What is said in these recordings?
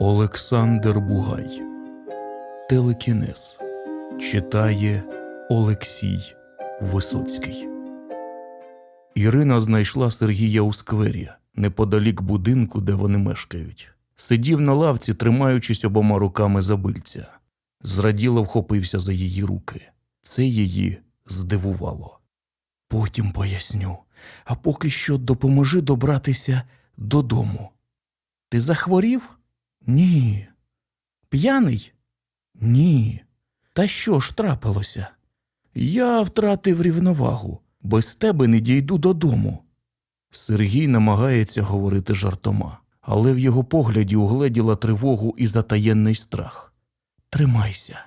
Олександр Бугай Телекінез читає Олексій Висоцький. Ірина знайшла Сергія у сквері, неподалік будинку, де вони мешкають. Сидів на лавці, тримаючись обома руками за бильця. Зраділо вхопився за її руки. Це її здивувало. Потім поясню, а поки що допоможи добратися додому. Ти захворів? Ні. П'яний? Ні. Та що ж трапилося? Я втратив рівновагу, без тебе не дійду додому. Сергій намагається говорити жартома, але в його погляді угледіла тривогу і затаєнний страх. Тримайся,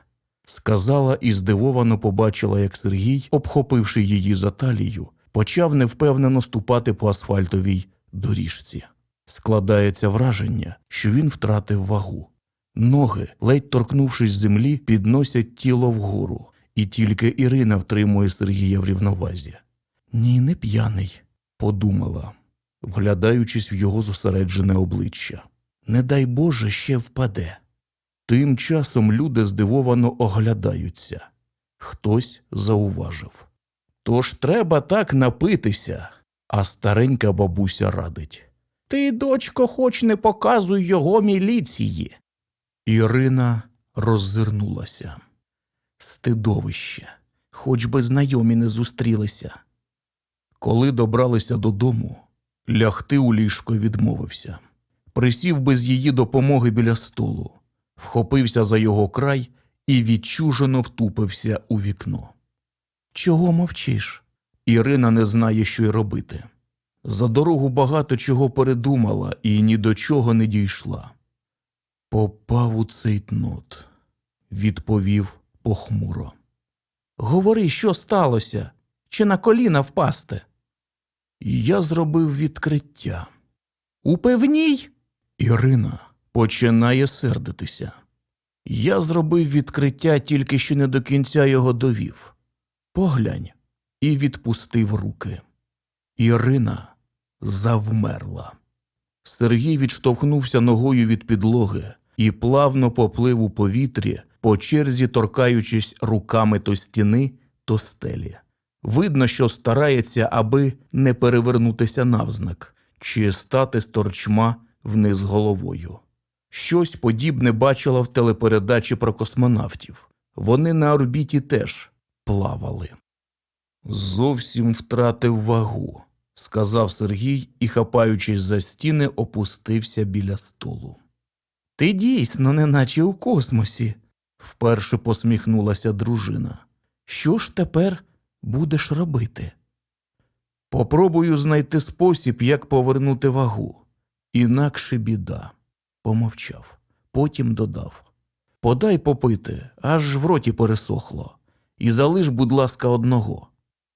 сказала і здивовано побачила, як Сергій, обхопивши її за талію, почав невпевнено ступати по асфальтовій доріжці. Складається враження, що він втратив вагу. Ноги, ледь торкнувшись землі, підносять тіло вгору, і тільки Ірина втримує Сергія в рівновазі. Ні, не п'яний, подумала, вглядаючись в його зосереджене обличчя. Не дай Боже, ще впаде. Тим часом люди здивовано оглядаються. Хтось зауважив. Тож треба так напитися, а старенька бабуся радить. Ти, дочко, хоч не показуй його міліції. Ірина роззирнулася. Стидовище, хоч би знайомі не зустрілися. Коли добралися додому, лягти у ліжко відмовився. Присів без її допомоги біля столу, вхопився за його край і відчужено втупився у вікно. Чого мовчиш? Ірина не знає, що й робити. За дорогу багато чого передумала і ні до чого не дійшла. Попав у цейтнот, відповів похмуро. Говори, що сталося? Чи на коліна впасти? Я зробив відкриття. Упевній? Ірина починає сердитися. Я зробив відкриття, тільки що не до кінця його довів. Поглянь, і відпустив руки. Ірина завмерла. Сергій відштовхнувся ногою від підлоги і плавно поплив у повітрі, по черзі торкаючись руками то стіни, то стелі. Видно, що старається, аби не перевернутися навзнак чи стати з торчма вниз головою. Щось подібне бачила в телепередачі про космонавтів. Вони на орбіті теж плавали. Зовсім втратив вагу, сказав Сергій і, хапаючись за стіни, опустився біля столу. Ти дійсно, неначе у космосі, вперше посміхнулася дружина. Що ж тепер будеш робити? Попробую знайти спосіб, як повернути вагу. Інакше біда. Помовчав, потім додав Подай попити, аж в роті пересохло, і залиш, будь ласка, одного.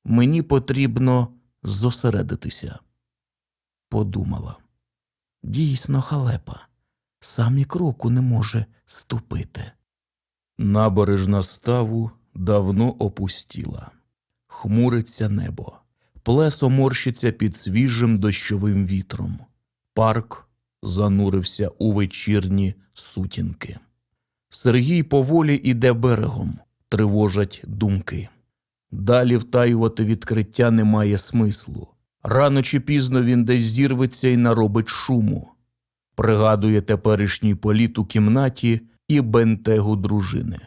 Мені потрібно зосередитися. Подумала. Дійсно, халепа, сам і кроку не може ступити. Набережна ставу давно опустіла. Хмуриться небо, плесо морщиться під свіжим дощовим вітром. Парк занурився у вечірні сутінки. Сергій поволі іде берегом, тривожать думки. Далі втаювати відкриття немає смислу. Рано чи пізно він десь зірветься і наробить шуму. Пригадує теперішній політ у кімнаті і бентегу дружини.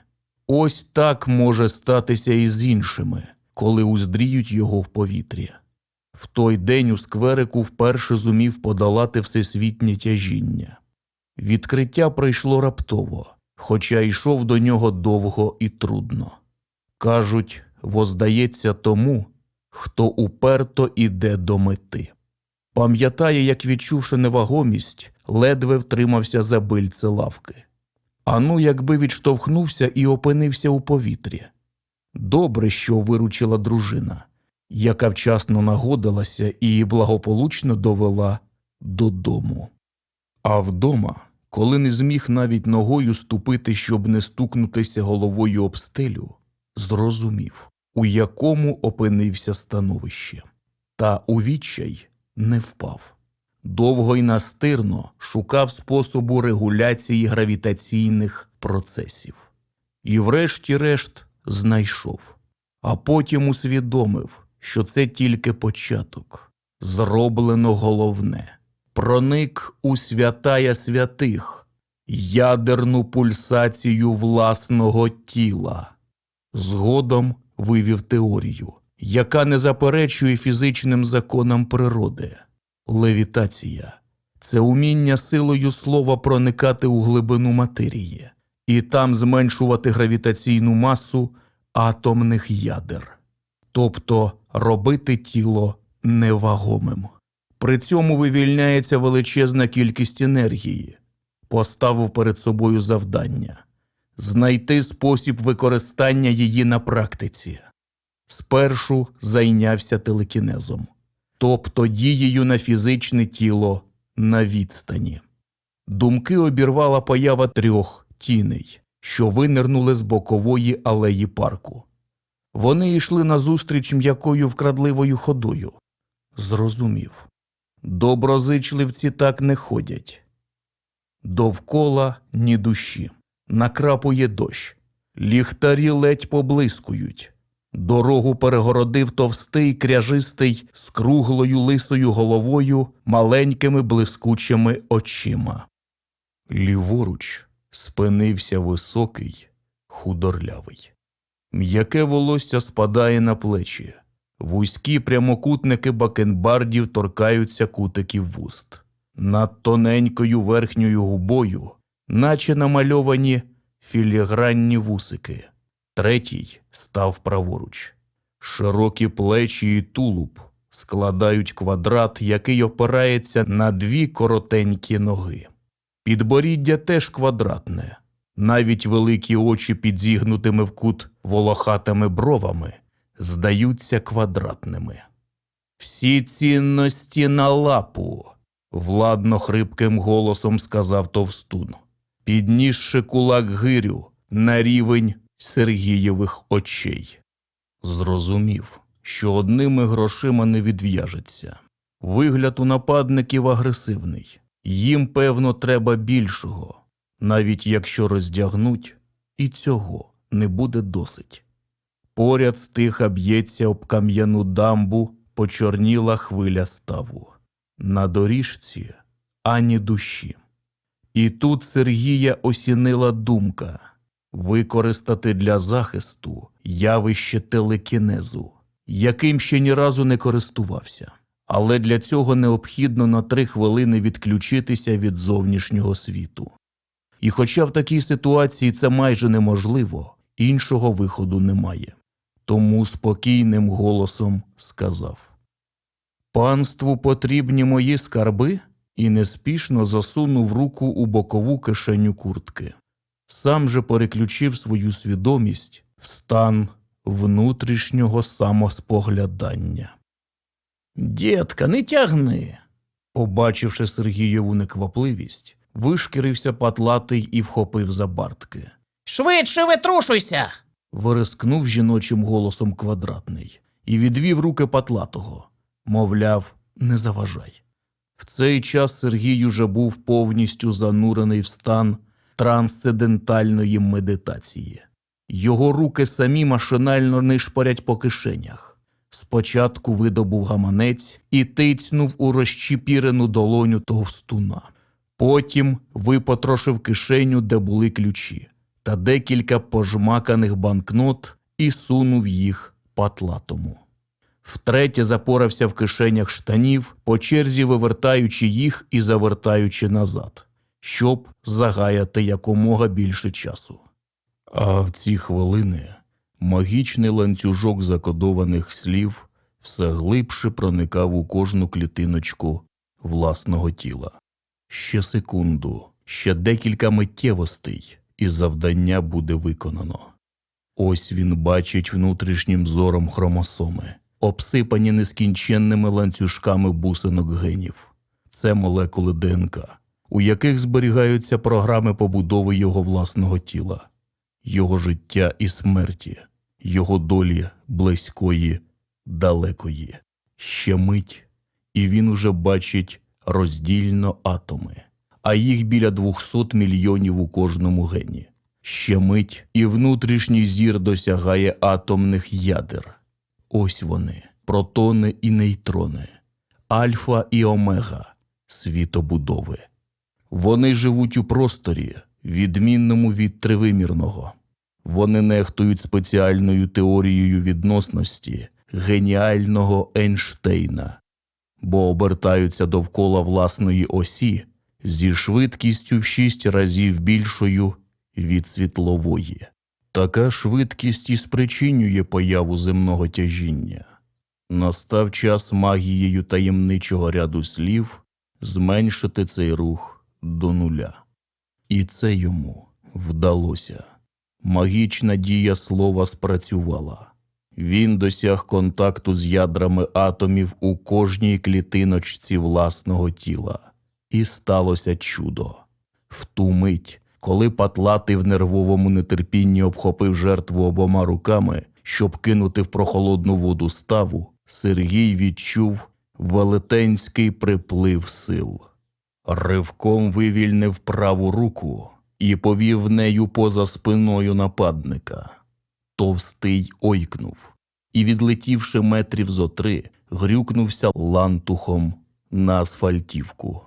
Ось так може статися і з іншими, коли уздріють його в повітрі. В той день у скверику вперше зумів подолати всесвітнє тяжіння. Відкриття прийшло раптово, хоча йшов до нього довго і трудно. Кажуть, воздається тому, хто уперто іде до мети. Пам'ятає, як відчувши невагомість, ледве втримався за бильце лавки. Ану, якби відштовхнувся і опинився у повітрі. Добре, що виручила дружина, яка вчасно нагодилася і благополучно довела додому. А вдома, коли не зміг навіть ногою ступити, щоб не стукнутися головою об стелю, зрозумів, у якому опинився становище, та у відчай не впав. довго й настирно шукав способу регуляції гравітаційних процесів. І врешті-решт знайшов, а потім усвідомив, що це тільки початок. Зроблено головне проник у святая святих, ядерну пульсацію власного тіла. Згодом вивів теорію, яка не заперечує фізичним законам природи. Левітація це уміння силою слова проникати у глибину матерії і там зменшувати гравітаційну масу атомних ядер, тобто робити тіло невагомим. При цьому вивільняється величезна кількість енергії. Поставив перед собою завдання знайти спосіб використання її на практиці. Спершу зайнявся телекінезом, тобто дією на фізичне тіло на відстані. Думки обірвала поява трьох тіней, що винирнули з бокової алеї парку. Вони йшли назустріч м'якою вкрадливою ходою. Зрозумів. Доброзичливці так не ходять. Довкола ні душі. Накрапує дощ. Ліхтарі ледь поблискують. Дорогу перегородив товстий кряжистий з круглою лисою головою, маленькими блискучими очима. Ліворуч спинився високий, худорлявий. М'яке волосся спадає на плечі. Вузькі прямокутники бакенбардів торкаються кутиків вуст. Над тоненькою верхньою губою, наче намальовані філігранні вусики. Третій став праворуч. Широкі плечі і тулуб складають квадрат, який опирається на дві коротенькі ноги. Підборіддя теж квадратне, навіть великі очі під зігнутими в кут волохатими бровами здаються квадратними. Всі цінності на лапу, владно хрипким голосом сказав товстун, піднісши кулак гирю на рівень Сергієвих очей. Зрозумів, що одними грошима не відв'яжеться. Вигляд у нападників агресивний. Їм, певно, треба більшого, навіть якщо роздягнуть, і цього не буде досить. Поряд стиха б'ється об кам'яну дамбу почорніла хвиля ставу. На доріжці ані душі. І тут Сергія осінила думка використати для захисту явище телекінезу, яким ще ні разу не користувався. Але для цього необхідно на три хвилини відключитися від зовнішнього світу. І хоча в такій ситуації це майже неможливо, іншого виходу немає. Тому спокійним голосом сказав Панству потрібні мої скарби, і неспішно засунув руку у бокову кишеню куртки. Сам же переключив свою свідомість в стан внутрішнього самоспоглядання. Дєтка, не тягни. Побачивши Сергієву неквапливість, вишкірився патлатий і вхопив за бартки. Швидше витрушуйся. Вирискнув жіночим голосом квадратний і відвів руки патлатого, мовляв, не заважай. В цей час Сергій уже був повністю занурений в стан трансцендентальної медитації. Його руки самі машинально нишпорять по кишенях. Спочатку видобув гаманець і тицьнув у розчіпірену долоню товстуна. Потім випотрошив кишеню, де були ключі, та декілька пожмаканих банкнот і сунув їх патлатому. Втретє запорався в кишенях штанів, по черзі вивертаючи їх і завертаючи назад, щоб загаяти якомога більше часу. А в ці хвилини магічний ланцюжок закодованих слів все глибше проникав у кожну клітиночку власного тіла. Ще секунду, ще декілька миттєвостей, і завдання буде виконано. Ось він бачить внутрішнім зором хромосоми, обсипані нескінченними ланцюжками бусинок генів. Це молекули ДНК, у яких зберігаються програми побудови його власного тіла, його життя і смерті, його долі близької, далекої. Ще мить, і він уже бачить роздільно атоми, а їх біля 200 мільйонів у кожному гені. Ще мить, і внутрішній зір досягає атомних ядер. Ось вони, протони і нейтрони, альфа і омега світобудови. Вони живуть у просторі, відмінному від тривимірного. Вони нехтують спеціальною теорією відносності геніального Ейнштейна, бо обертаються довкола власної осі зі швидкістю в шість разів більшою від світлової. Така швидкість і спричинює появу земного тяжіння. Настав час магією таємничого ряду слів зменшити цей рух до нуля. І це йому вдалося. Магічна дія слова спрацювала. Він досяг контакту з ядрами атомів у кожній клітиночці власного тіла. І сталося чудо. В ту мить, коли патлатий в нервовому нетерпінні обхопив жертву обома руками, щоб кинути в прохолодну воду ставу, Сергій відчув велетенський приплив сил. Ривком вивільнив праву руку і повів нею поза спиною нападника. Товстий ойкнув і, відлетівши метрів зо три, грюкнувся лантухом на асфальтівку.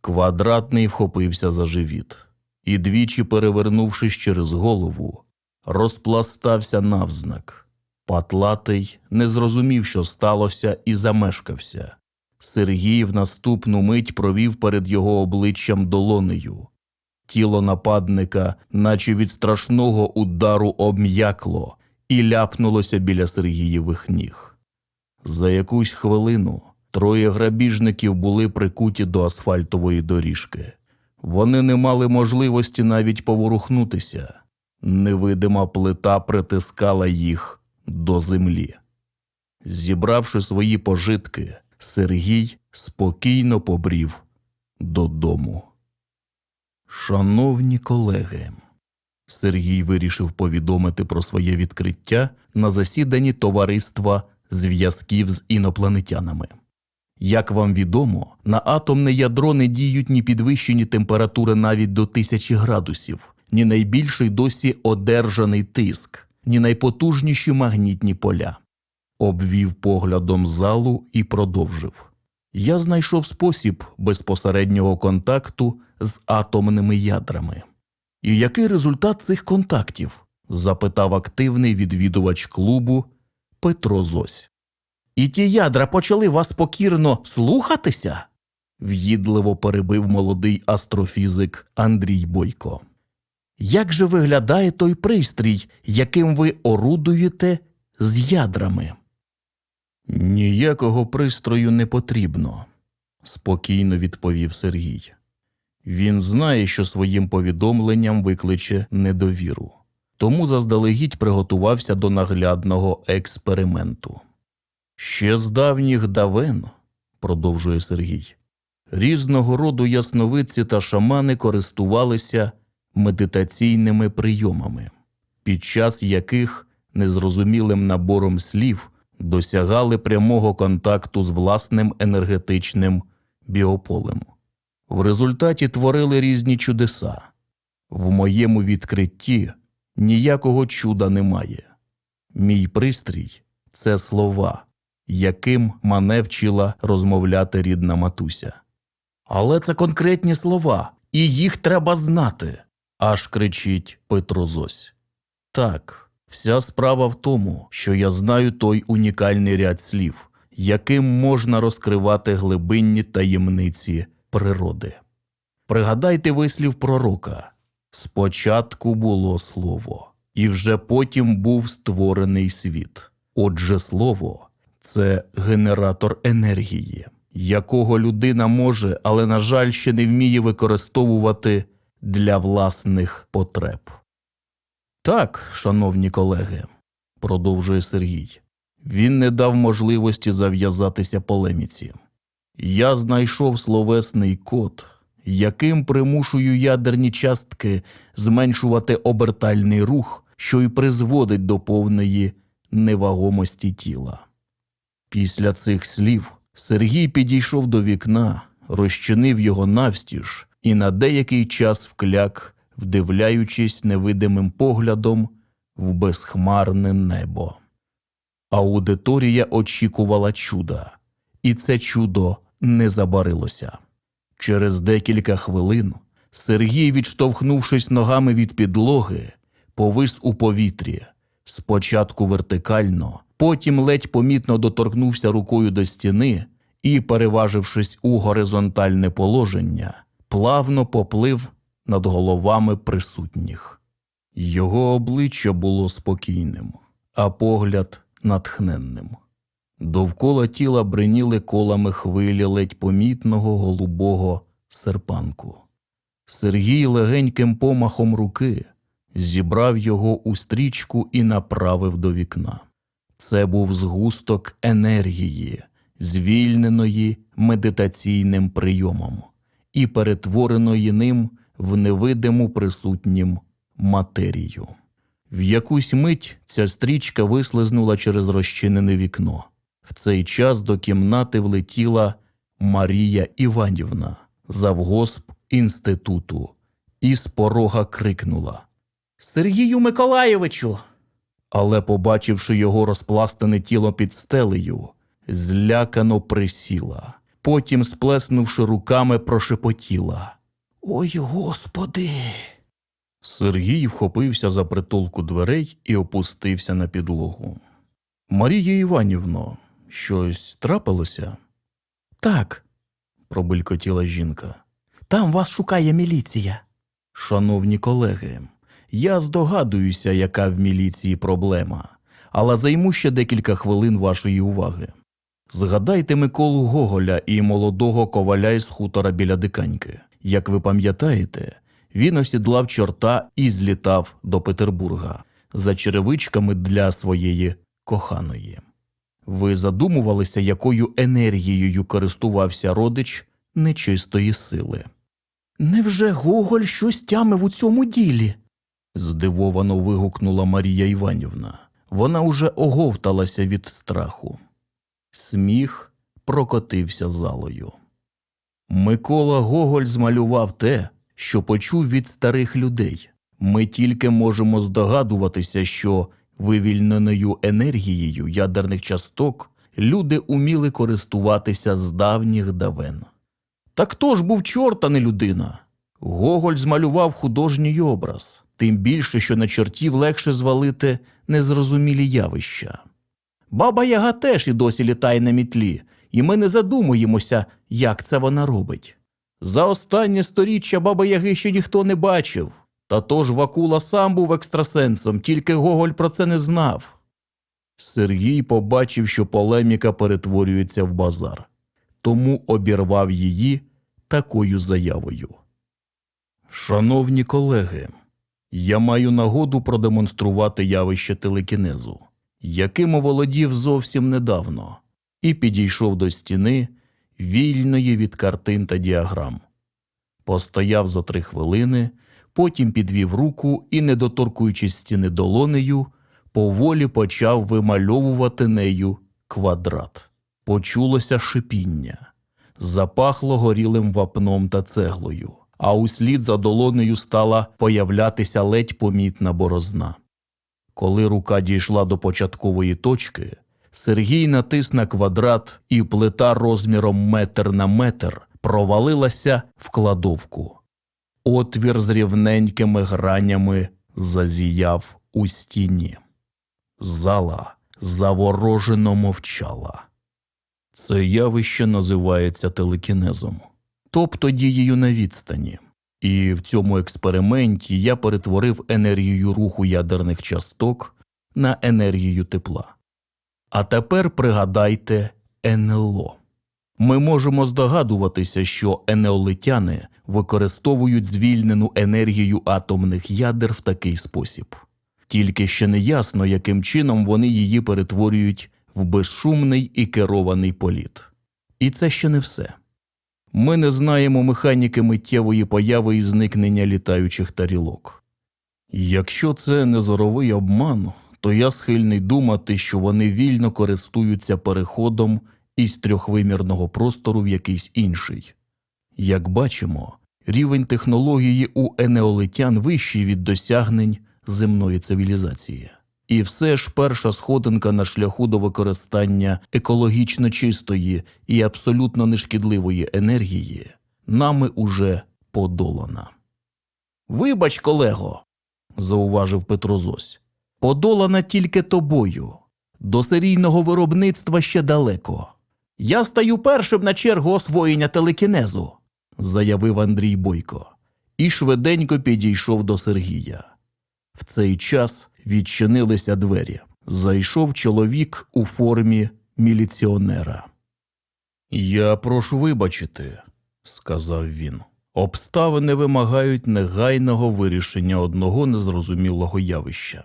Квадратний вхопився за живіт і, двічі перевернувшись через голову, розпластався навзнак. Патлатий не зрозумів, що сталося, і замешкався. Сергій в наступну мить провів перед його обличчям долонею. Тіло нападника, наче від страшного удару, обм'якло і ляпнулося біля Сергієвих ніг. За якусь хвилину троє грабіжників були прикуті до асфальтової доріжки. Вони не мали можливості навіть поворухнутися. Невидима плита притискала їх до землі. Зібравши свої пожитки, Сергій спокійно побрів додому. Шановні колеги, Сергій вирішив повідомити про своє відкриття на засіданні товариства зв'язків з інопланетянами. Як вам відомо, на атомне ядро не діють ні підвищені температури навіть до тисячі градусів, ні найбільший досі одержаний тиск, ні найпотужніші магнітні поля. Обвів поглядом залу і продовжив. Я знайшов спосіб безпосереднього контакту з атомними ядрами. І який результат цих контактів? запитав активний відвідувач клубу Петро Зось. І ті ядра почали вас покірно слухатися? в'їдливо перебив молодий астрофізик Андрій Бойко. Як же виглядає той пристрій, яким ви орудуєте з ядрами? Ніякого пристрою не потрібно, спокійно відповів Сергій. Він знає, що своїм повідомленням викличе недовіру, тому заздалегідь приготувався до наглядного експерименту. Ще з давніх давен, продовжує Сергій, різного роду ясновидці та шамани користувалися медитаційними прийомами, під час яких незрозумілим набором слів досягали прямого контакту з власним енергетичним біополем. В результаті творили різні чудеса. В моєму відкритті ніякого чуда немає. Мій пристрій це слова, яким мене вчила розмовляти рідна матуся. Але це конкретні слова, і їх треба знати, аж кричить Петро Зось. Так, вся справа в тому, що я знаю той унікальний ряд слів, яким можна розкривати глибинні таємниці природи. Пригадайте вислів пророка спочатку було слово, і вже потім був створений світ. Отже, слово це генератор енергії, якого людина може, але, на жаль, ще не вміє використовувати для власних потреб. Так, шановні колеги, продовжує Сергій, він не дав можливості зав'язатися полеміці. Я знайшов словесний код, яким примушую ядерні частки зменшувати обертальний рух, що й призводить до повної невагомості тіла. Після цих слів Сергій підійшов до вікна, розчинив його навстіж і на деякий час вкляк, вдивляючись невидимим поглядом в безхмарне небо. Аудиторія очікувала чуда, і це чудо не забарилося. Через декілька хвилин Сергій, відштовхнувшись ногами від підлоги, повис у повітрі, спочатку вертикально, потім ледь помітно доторкнувся рукою до стіни і, переважившись у горизонтальне положення, плавно поплив над головами присутніх. Його обличчя було спокійним, а погляд натхненним. Довкола тіла бриніли колами хвилі ледь помітного голубого серпанку. Сергій легеньким помахом руки зібрав його у стрічку і направив до вікна. Це був згусток енергії, звільненої медитаційним прийомом і перетвореної ним в невидиму присутнім матерію. В якусь мить ця стрічка вислизнула через розчинене вікно. В цей час до кімнати влетіла Марія Іванівна, завгосп інституту, і з порога крикнула. Сергію Миколайовичу. Але, побачивши його розпластане тіло під стелею, злякано присіла. Потім, сплеснувши руками, прошепотіла. Ой, господи. Сергій вхопився за притулку дверей і опустився на підлогу. Марія Іванівно, щось трапилося? Так, пробелькотіла жінка. там вас шукає міліція. Шановні колеги, я здогадуюся, яка в міліції проблема, але займу ще декілька хвилин вашої уваги. Згадайте Миколу Гоголя і молодого коваля із хутора біля диканьки. Як ви пам'ятаєте, він осідлав чорта і злітав до Петербурга за черевичками для своєї коханої. Ви задумувалися, якою енергією користувався родич нечистої сили? Невже Гоголь щось тямив у цьому ділі? Здивовано вигукнула Марія Іванівна. Вона уже оговталася від страху. Сміх прокотився залою. Микола Гоголь змалював те, що почув від старих людей. Ми тільки можемо здогадуватися, що вивільненою енергією ядерних часток люди уміли користуватися з давніх давен. Та хто ж був чорт, а не людина? Гоголь змалював художній образ, тим більше, що на чортів легше звалити незрозумілі явища. Баба Яга теж і досі літає на мітлі, і ми не задумуємося, як це вона робить. За останнє сторіччя баба Яги ще ніхто не бачив. Та тож Вакула сам був екстрасенсом, тільки Гоголь про це не знав. Сергій побачив, що полеміка перетворюється в базар, тому обірвав її такою заявою. Шановні колеги, я маю нагоду продемонструвати явище телекінезу, яким оволодів зовсім недавно, і підійшов до стіни, вільної від картин та діаграм. Постояв за три хвилини, потім підвів руку і, не доторкуючись стіни долонею, поволі почав вимальовувати нею квадрат. Почулося шипіння, запахло горілим вапном та цеглою, а услід за долонею стала появлятися ледь помітна борозна. Коли рука дійшла до початкової точки, Сергій натис на квадрат, і плита розміром метр на метр провалилася в кладовку. Отвір з рівненькими гранями зазіяв у стіні. Зала заворожено мовчала. Це явище називається телекінезом, тобто дією на відстані. І в цьому експерименті я перетворив енергію руху ядерних часток на енергію тепла. А тепер пригадайте НЛО. Ми можемо здогадуватися, що енеолитяни використовують звільнену енергію атомних ядер в такий спосіб. Тільки ще не ясно, яким чином вони її перетворюють в безшумний і керований політ. І це ще не все. Ми не знаємо механіки миттєвої появи і зникнення літаючих тарілок. Якщо це не зоровий обман, то я схильний думати, що вони вільно користуються переходом із трьохвимірного простору в якийсь інший, Як бачимо, рівень технології у енеолитян вищий від досягнень земної цивілізації. І все ж перша сходинка на шляху до використання екологічно чистої і абсолютно нешкідливої енергії нами уже подолана. Вибач, колего, зауважив Петро Зось, подолана тільки тобою. До серійного виробництва ще далеко. Я стаю першим на чергу освоєння телекінезу, заявив Андрій Бойко, і швиденько підійшов до Сергія. В цей час відчинилися двері. Зайшов чоловік у формі міліціонера. Я прошу вибачити, сказав він. Обставини вимагають негайного вирішення одного незрозумілого явища.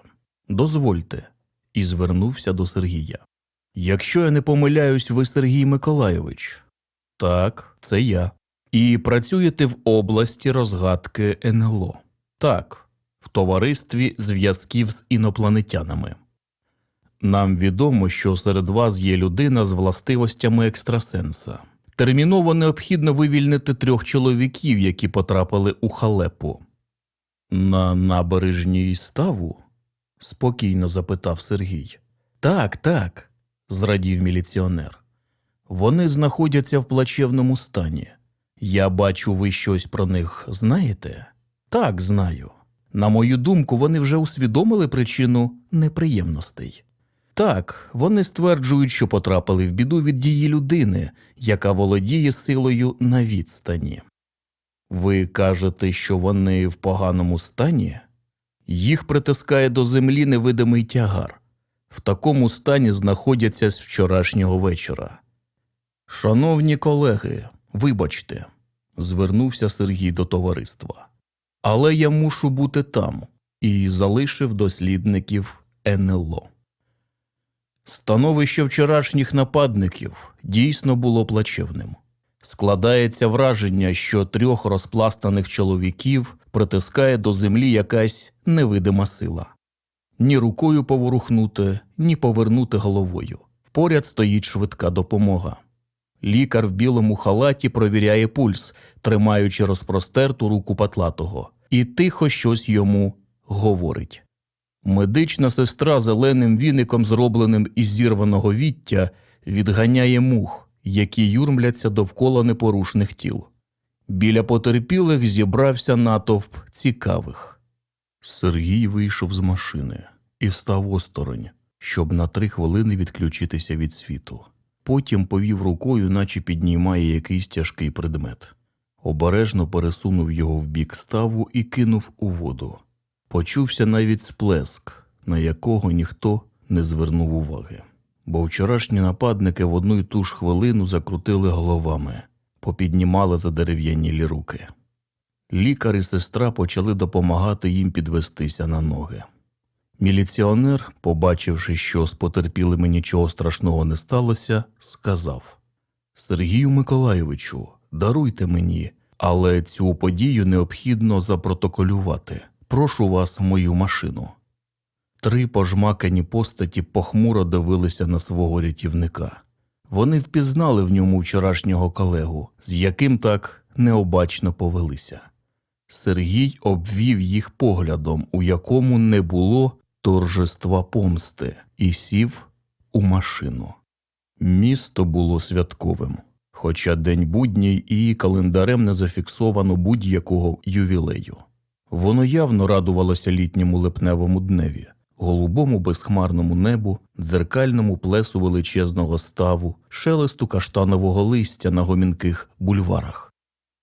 Дозвольте, і звернувся до Сергія. Якщо я не помиляюсь, ви Сергій Миколайович. Так, це я. І працюєте в області розгадки НЛО. Так, в товаристві зв'язків з інопланетянами. Нам відомо, що серед вас є людина з властивостями екстрасенса. Терміново необхідно вивільнити трьох чоловіків, які потрапили у халепу. На набережній ставу? спокійно запитав Сергій. Так, так, зрадів міліціонер. Вони знаходяться в плачевному стані. Я бачу, ви щось про них знаєте? Так, знаю. На мою думку, вони вже усвідомили причину неприємностей. Так, вони стверджують, що потрапили в біду від дії людини, яка володіє силою на відстані. Ви кажете, що вони в поганому стані? Їх притискає до землі невидимий тягар. В такому стані знаходяться з вчорашнього вечора. Шановні колеги, вибачте, звернувся Сергій до товариства. Але я мушу бути там і залишив дослідників НЛО. Становище вчорашніх нападників дійсно було плачевним. Складається враження, що трьох розпластаних чоловіків притискає до землі якась невидима сила. Ні рукою поворухнути, ні повернути головою. Поряд стоїть швидка допомога. Лікар в білому халаті провіряє пульс, тримаючи розпростерту руку патлатого, і тихо щось йому говорить. Медична сестра зеленим віником, зробленим із зірваного віття, відганяє мух, які юрмляться довкола непорушних тіл. Біля потерпілих зібрався натовп цікавих. Сергій вийшов з машини і став осторонь, щоб на три хвилини відключитися від світу. Потім повів рукою, наче піднімає якийсь тяжкий предмет. Обережно пересунув його в бік ставу і кинув у воду. Почувся навіть сплеск, на якого ніхто не звернув уваги. Бо вчорашні нападники в одну й ту ж хвилину закрутили головами, попіднімали задерев'янілі руки. Лікар і сестра почали допомагати їм підвестися на ноги. Міліціонер, побачивши, що з потерпілими нічого страшного не сталося, сказав Сергію Миколайовичу, даруйте мені, але цю подію необхідно запротоколювати. Прошу вас мою машину. Три пожмакані постаті похмуро дивилися на свого рятівника. Вони впізнали в ньому вчорашнього колегу, з яким так необачно повелися. Сергій обвів їх поглядом, у якому не було торжества помсти, і сів у машину. Місто було святковим, хоча день будній і календарем не зафіксовано будь-якого ювілею. Воно явно радувалося літньому липневому дневі, голубому безхмарному небу, дзеркальному плесу величезного ставу, шелесту каштанового листя на гомінких бульварах.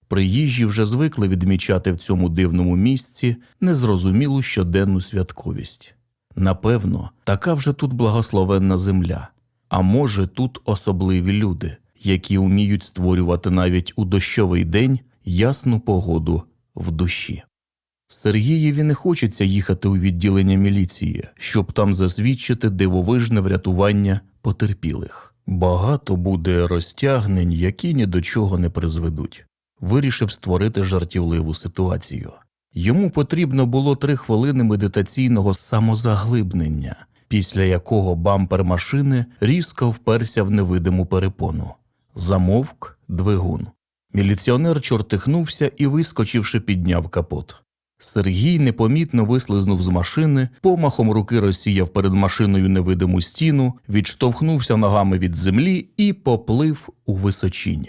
Приїжджі вже звикли відмічати в цьому дивному місці незрозумілу щоденну святковість. Напевно, така вже тут благословенна земля, а може, тут особливі люди, які вміють створювати навіть у дощовий день ясну погоду в душі. Сергієві не хочеться їхати у відділення міліції, щоб там засвідчити дивовижне врятування потерпілих. Багато буде розтягнень, які ні до чого не призведуть. Вирішив створити жартівливу ситуацію. Йому потрібно було три хвилини медитаційного самозаглибнення, після якого бампер машини різко вперся в невидиму перепону. Замовк двигун. Міліціонер чортихнувся і, вискочивши, підняв капот. Сергій непомітно вислизнув з машини, помахом руки розсіяв перед машиною невидиму стіну, відштовхнувся ногами від землі і поплив у височінь.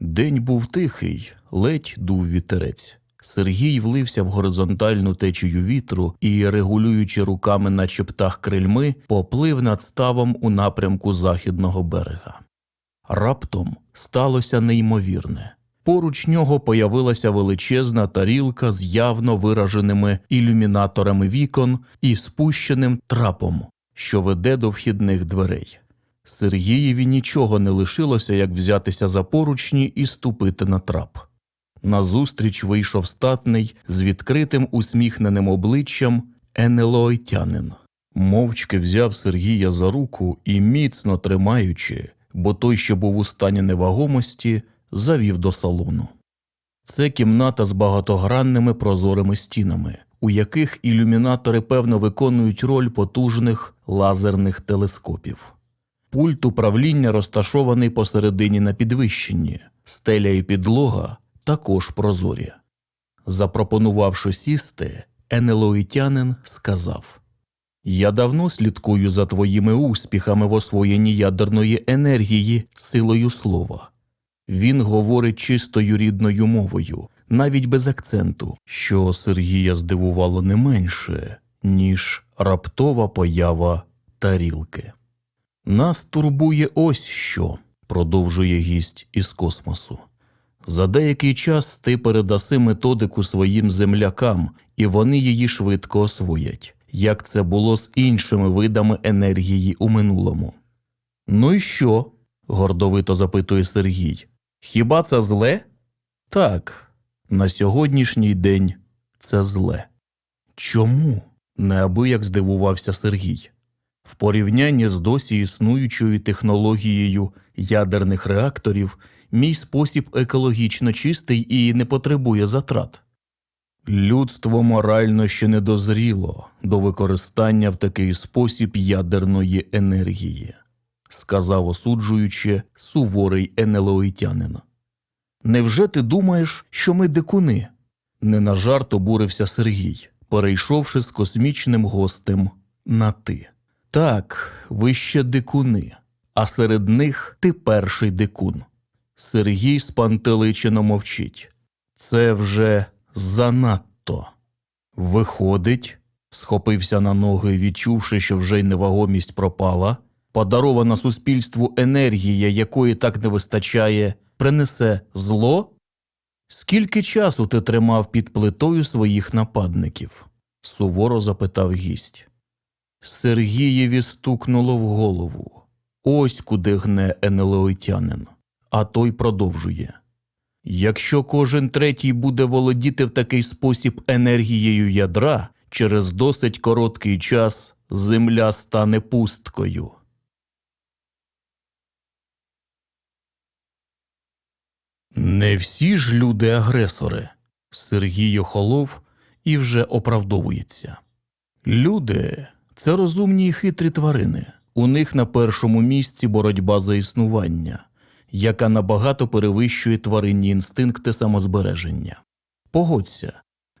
День був тихий, ледь дув вітерець. Сергій влився в горизонтальну течію вітру і, регулюючи руками, наче птах крильми, поплив над ставом у напрямку західного берега. Раптом сталося неймовірне. Поруч нього появилася величезна тарілка з явно вираженими ілюмінаторами вікон і спущеним трапом, що веде до вхідних дверей. Сергієві нічого не лишилося, як взятися за поручні і ступити на трап. Назустріч вийшов статний з відкритим усміхненим обличчям енелойтянин. Мовчки взяв Сергія за руку і, міцно тримаючи, бо той, що був у стані невагомості, завів до салону. Це кімната з багатогранними прозорими стінами, у яких ілюмінатори певно виконують роль потужних лазерних телескопів. Пульт управління розташований посередині на підвищенні, стеля і підлога також прозорі. Запропонувавши сісти, енелоїтянин сказав Я давно слідкую за твоїми успіхами в освоєнні ядерної енергії силою слова. Він говорить чистою рідною мовою, навіть без акценту, що Сергія здивувало не менше, ніж раптова поява тарілки. Нас турбує ось що, продовжує гість із космосу. За деякий час ти передаси методику своїм землякам, і вони її швидко освоять, як це було з іншими видами енергії у минулому. Ну і що? гордовито запитує Сергій. Хіба це зле? Так, на сьогоднішній день це зле. Чому? неабияк здивувався Сергій. В порівнянні з досі існуючою технологією ядерних реакторів, мій спосіб екологічно чистий і не потребує затрат. Людство морально ще не дозріло до використання в такий спосіб ядерної енергії, сказав осуджуючи суворий енелоїтянин. Невже ти думаєш, що ми дикуни? Не на жарт обурився Сергій, перейшовши з космічним гостем на ти. Так, ви ще дикуни, а серед них ти перший дикун. Сергій спантеличено мовчить. Це вже занадто. Виходить, схопився на ноги, відчувши, що вже й невагомість пропала, подарована суспільству енергія, якої так не вистачає, принесе зло? Скільки часу ти тримав під плитою своїх нападників? суворо запитав гість. Сергієві стукнуло в голову. Ось куди гне енелоїтянин. А той продовжує. Якщо кожен третій буде володіти в такий спосіб енергією ядра, через досить короткий час земля стане пусткою. Не всі ж люди агресори. Сергій охолов і вже оправдовується. Люди це розумні і хитрі тварини. У них на першому місці боротьба за існування, яка набагато перевищує тваринні інстинкти самозбереження. Погодься,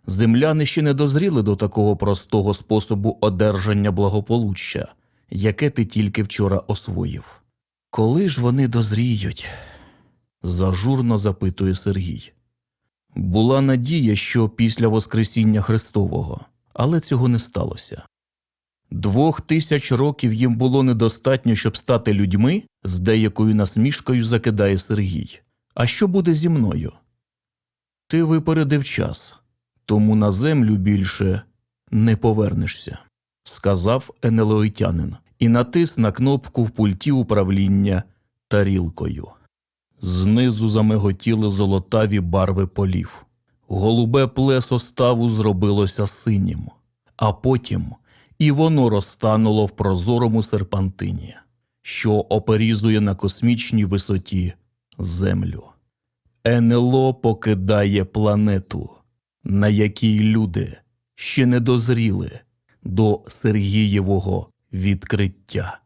земляни ще не дозріли до такого простого способу одержання благополуччя, яке ти тільки вчора освоїв. Коли ж вони дозріють? зажурно запитує Сергій. Була надія, що після Воскресіння Христового, але цього не сталося. Двох тисяч років їм було недостатньо, щоб стати людьми, з деякою насмішкою закидає Сергій. А що буде зі мною? Ти випередив час, тому на землю більше не повернешся, сказав енелоїтянин і натис на кнопку в пульті управління тарілкою. Знизу замиготіли золотаві барви полів. Голубе плесо ставу зробилося синім, а потім і воно розтануло в прозорому серпантині, що оперізує на космічній висоті землю. НЛО покидає планету, на якій люди ще не дозріли до Сергієвого відкриття.